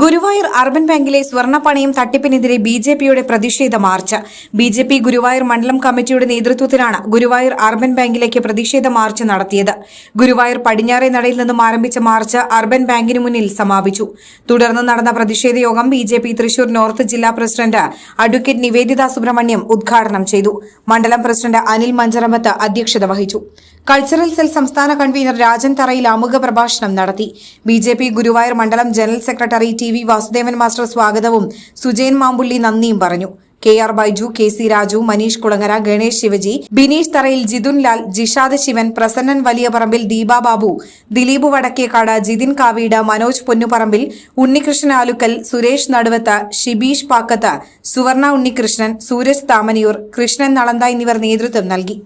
Guruvayur urban ബാങ്കിലെ സ്വർണ പണയം തട്ടിപ്പിനെതിരെ ബി ജെ പിയുടെ പ്രതിഷേധ march. B J P Guruvayur മണ്ഡലം കമ്മിറ്റിയുടെ നേതൃത്വത്തിലാണ് ഗുരുവായൂർ അർബൻ ബാങ്കിലേക്ക് പ്രതിഷേധ മാർച്ച് നടത്തിയത്. ഗുരുവായൂർ പടിഞ്ഞാറേ നടയിൽ നിന്നും ആരംഭിച്ച മാർച്ച് അർബൻ ബാങ്കിന് മുന്നിൽ സമാപിച്ചു. തുടർന്ന് നടന്ന പ്രതിഷേധ യോഗം B J P Thrissur north ജില്ലാ പ്രസിഡന്റ് അഡ്വക്കേറ്റ് നിവേദിത സുബ്രഹ്മണ്യം ഉദ്ഘാടനം ചെയ്തു. മണ്ഡലം പ്രസിഡന്റ് അനിൽ മഞ്ചറമ്പത്ത് അധ്യക്ഷത വഹിച്ചു. കൾച്ചറൽ സെൽ സംസ്ഥാന കൺവീനർ രാജൻ തറയിൽ ആമുഖ പ്രഭാഷണം നടത്തി. ബി ജെ പി ഗുരുവായൂർ മണ്ഡലം general secretary T V Vasudevan master സ്വാഗതവും സുജയൻ മാമ്പുള്ളി നന്ദിയും പറഞ്ഞു. K R Baiju K C Raju Manish Kulangara Ganesh Shivaji Bineesh Tharayil Jithun Lal Jishad Shivan Prasannan വലിയപറമ്പിൽ ദീപ ബാബു ദിലീപ് വടക്കേക്കാട് ജിതിൻ കാവീട് മനോജ് പൊന്നുപറമ്പിൽ ഉണ്ണികൃഷ്ണൻ ആലുക്കൽ സുരേഷ് നടുവത്ത് ഷിബീഷ് പാക്കത്ത് സുവർണ ഉണ്ണികൃഷ്ണൻ സൂരജ് താമനിയൂർ കൃഷ്ണൻ നളന്ത എന്നിവർ നേതൃത്വം നൽകി.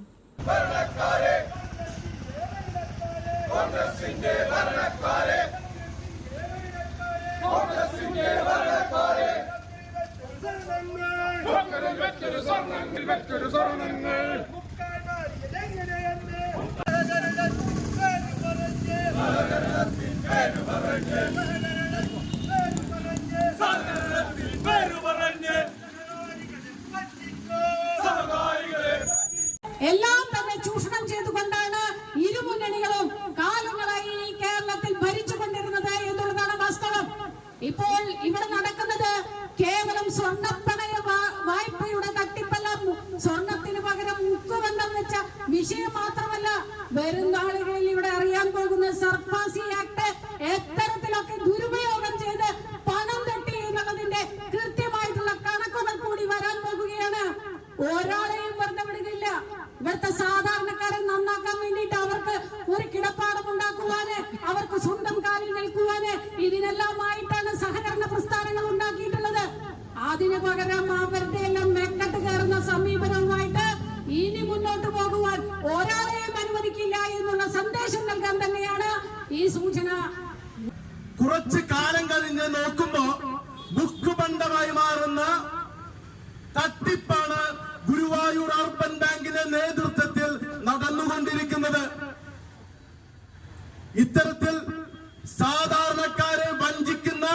എല്ലാം തന്നെ ചൂഷണം ചെയ്തുകൊണ്ടാണ് ഇരുമുന്നണികളും കാലങ്ങളായി കേരളത്തിൽ ഭരിച്ചുകൊണ്ടിരുന്നത് എന്നുള്ളതാണ് വാസ്തവം. ഇപ്പോൾ ഇവിടെ നടക്കുന്നത് കേവലം സ്വർണപ്പണയ വാ- വായ്പയുടെ തട്ടിപ്പല്ല സ്വർണത്തിന് പകരം മുക്കുബന്ധം വെച്ച വിഷയം മാത്രമല്ല വരും നാളുകളിൽ ഇവിടെ അറിയാൻ പോകുന്ന സർഫാസി ആക്ട് എത്തരത്തിലൊക്കെ ദുരുപയോഗം ചെയ്ത് പണം തട്ടി എന്നുള്ളതിന്റെ കൃത്യമായിട്ടുള്ള കണക്കുകൾ കൂടി വരാൻ പോകുകയാണ്. ഒരാളെയും വെറുതെ വിടുകയില്ല. ഇവിടുത്തെ സാധാരണക്കാരെ നന്നാക്കാൻ വേണ്ടിയിട്ട് അവർക്ക് ഒരു കിടപ്പാടം ഉണ്ടാക്കുവാന് അവർക്ക് സ്വന്തം കാലിൽ നിൽക്കുവാന് ഇതിനെല്ലാമായിട്ടാണ് സഹകരണ പ്രസ്ഥാനങ്ങൾ ഉണ്ടാക്കിയിട്ടുള്ളത്. അതിനു പകരം അവരുടെ എല്ലാം മെക്കട്ട് കുറച്ച് കാലം കഴിഞ്ഞ് നോക്കുമ്പോ ബുക്ക് ബന്ധമായി മാറുന്ന തട്ടിപ്പാണ് ഗുരുവായൂർ അർബൻ ബാങ്കിന്റെ നേതൃത്വത്തിൽ നടന്നുകൊണ്ടിരിക്കുന്നത്. ഇത്തരത്തിൽ സാധാരണക്കാരെ വഞ്ചിക്കുന്ന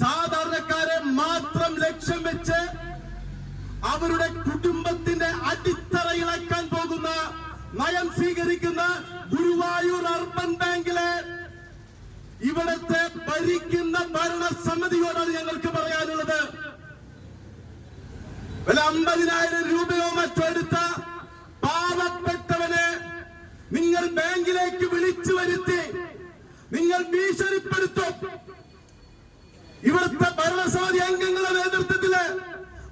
സാധാരണക്കാരെ മാത്രം ലക്ഷ്യം വെച്ച് അവരുടെ കുടുംബത്തിന്റെ അടിത്തറ ഇളക്കാൻ പോകുന്ന നയം സ്വീകരിക്കുന്ന ഗുരുവായൂർ ഇവിടത്തെ ഭരിക്കുന്ന ഭരണസമിതിയോടാണ് ഞങ്ങൾക്ക് പറയാനുള്ളത്. വല്ല അമ്പതിനായിരം രൂപയോ മറ്റോ എടുത്ത പാവപ്പെട്ടവനെ നിങ്ങൾ ബാങ്കിലേക്ക് വിളിച്ചു വരുത്തി നിങ്ങൾ ഭീഷണിപ്പെടുത്തും. ഇവിടുത്തെ ഭരണസമിതി അംഗങ്ങളുടെ നേതൃത്വത്തിൽ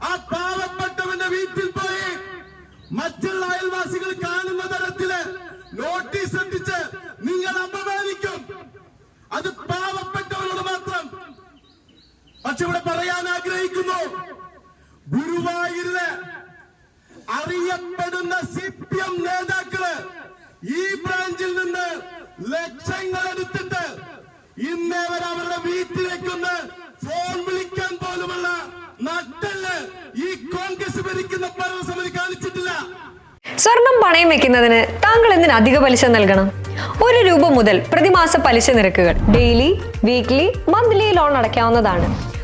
ആ പാവപ്പെട്ടവന്റെ വീട്ടിൽ പോയി മറ്റുള്ള അയൽവാസികൾ പറയാൻ ആഗ്രഹിക്കുന്നു. ഗുരുവായൂരിലെ അറിയപ്പെടുന്ന സി പി എം നേതാക്കൾ ഈ ബ്രാഞ്ചിൽ നിന്ന് ലക്ഷങ്ങൾ എടുത്തിട്ട് ഇന്നേ വരെ അവരുടെ വീട്ടിലേക്കൊന്ന് ഫോൺ വിളിക്കാൻ പോലുമുള്ള നട്ടൽ ഈ കോൺഗ്രസ് ഭരിക്കുന്ന ഭരണസമിതി കാണിച്ചിട്ടില്ല. സ്വർണം പണയം വെക്കുന്നതിന് താങ്കൾ എന്തിന് അധിക പലിശ നൽകണം? ഒരു രൂപ മുതൽ പ്രതിമാസ പലിശ നിരക്കുകൾ ഡെയിലി വീക്ക്ലി മന്ത്ലി ലോൺ അടയ്ക്കാവുന്നതാണ്.